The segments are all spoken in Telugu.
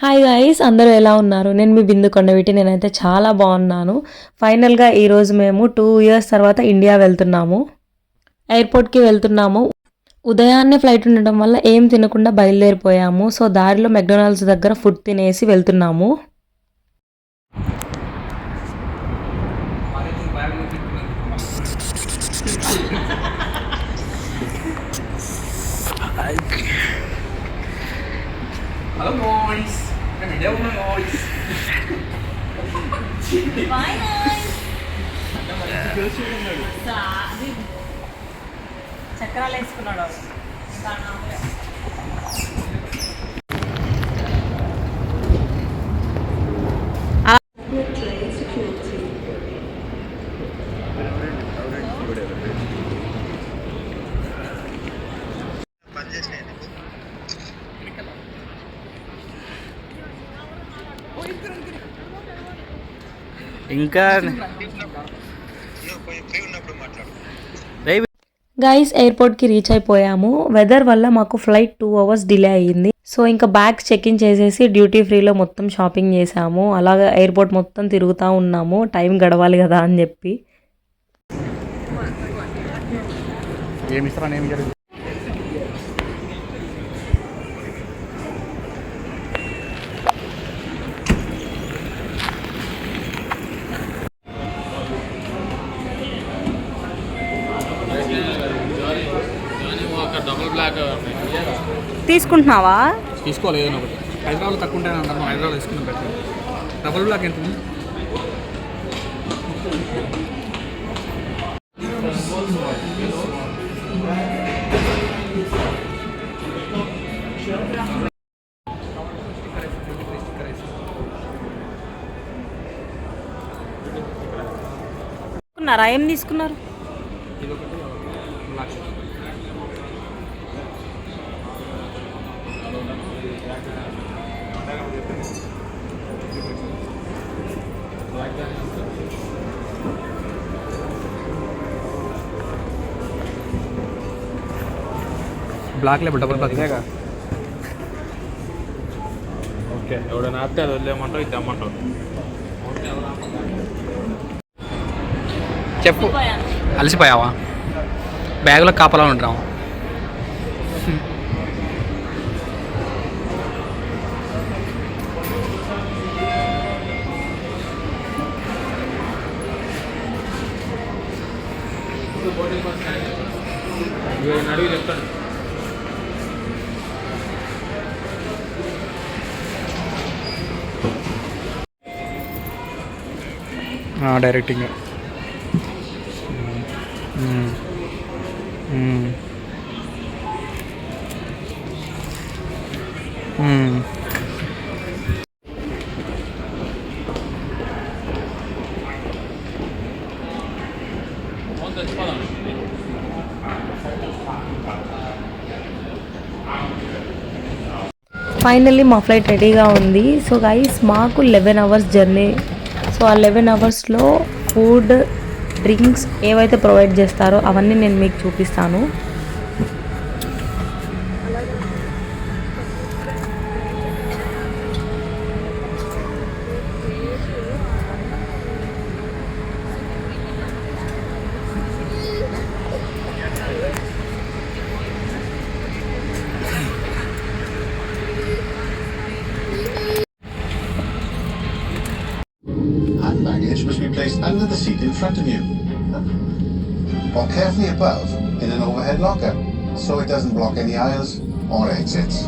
హాయ్ గాయస్ అందరూ ఎలా ఉన్నారు? నేను మీ బిందు కొండవిటి నేనైతే చాలా బాగున్నాను. ఫైనల్గా ఈరోజు మేము టూ ఇయర్స్ తర్వాత ఇండియా వెళ్తున్నాము. ఎయిర్పోర్ట్కి వెళ్తున్నాము. ఉదయాన్నే ఫ్లైట్ ఉండడం వల్ల ఏం తినకుండా బయలుదేరిపోయాము. సో దారిలో మెక్డొనాల్డ్స్ దగ్గర ఫుడ్ తినేసి వెళ్తున్నాము. Halo guys, kan ada una guys. చక్రాలు వేసుకున్నాడు ఇంకా గైస్ ఎయిర్పోర్ట్కి రీచ్ అయిపోయాము. వెదర్ వల్ల మాకు ఫ్లైట్ టూ అవర్స్ డిలే అయ్యింది. సో ఇంకా బ్యాగ్స్ చెక్ ఇన్ చేసేసి డ్యూటీ ఫ్రీలో మొత్తం షాపింగ్ చేసాము. అలాగా ఎయిర్పోర్ట్ మొత్తం తిరుగుతూ ఉన్నాము. టైం గడవాలి కదా అని చెప్పి. తీసుకుంటున్నావా? తీసుకోవాలి ఏదైనా ఒకటి. హైదరాబాద్ తక్కువ ఉంటాయని మనం హైదరాబాద్ తీసుకుని బెటర్ డబుల్ బ్లాక్ ఎంత తీసుకున్నారా? ఏం తీసుకున్నారు? Black label double black okay ఎవడైనా ఆపితే అది వదిలేయమంటావు ఇది తెమ్మంటావు. చెప్పు. అలసిపోయావా? బ్యాగులో కాపలా ఉంటాము అడిగి చెప్తాను డైరెక్ట్ ఫైనల్లీ మా ఫ్లైట్ రెడీగా ఉంది. సో గైస్ మాకు లెవెన్ అవర్స్ జర్నీ సో ఆ లెవెన్ అవర్స్లో ఫుడ్ డ్రింక్స్ ఏవైతే ప్రొవైడ్ చేస్తారో అవన్నీ నేను మీకు చూపిస్తాను. The seat in front of you. Or carefully above in an overhead locker, so it doesn't block any aisles or exits.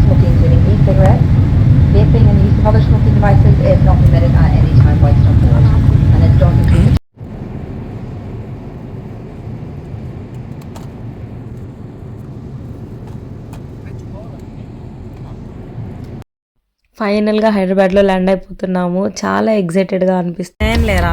Smoking including e-cigarettes, vaping and the use of other smoking devices is not permitted at any time whilst on board. And it's not included ఫైనల్గా హైదరాబాద్లో ల్యాండ్ అయిపోతున్నాము చాలా ఎగ్జైటెడ్గా అనిపిస్తుంది ఏం లేరా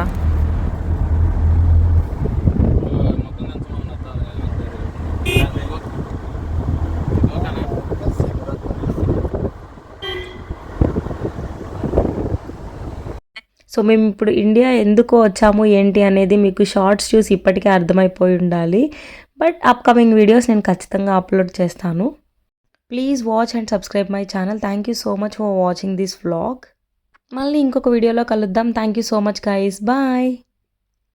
సో మేము ఇప్పుడు ఇండియా ఎందుకు వచ్చాము ఏంటి అనేది మీకు షార్ట్స్ చూసి ఇప్పటికే అర్థమైపోయి ఉండాలి. బట్ అప్కమింగ్ వీడియోస్ నేను ఖచ్చితంగా అప్లోడ్ చేస్తాను. Please watch and subscribe my channel thank you so much for watching this vlog మళ్ళీ ఇంకొక వీడియోలో కలుద్దాం. Thank you so much guys bye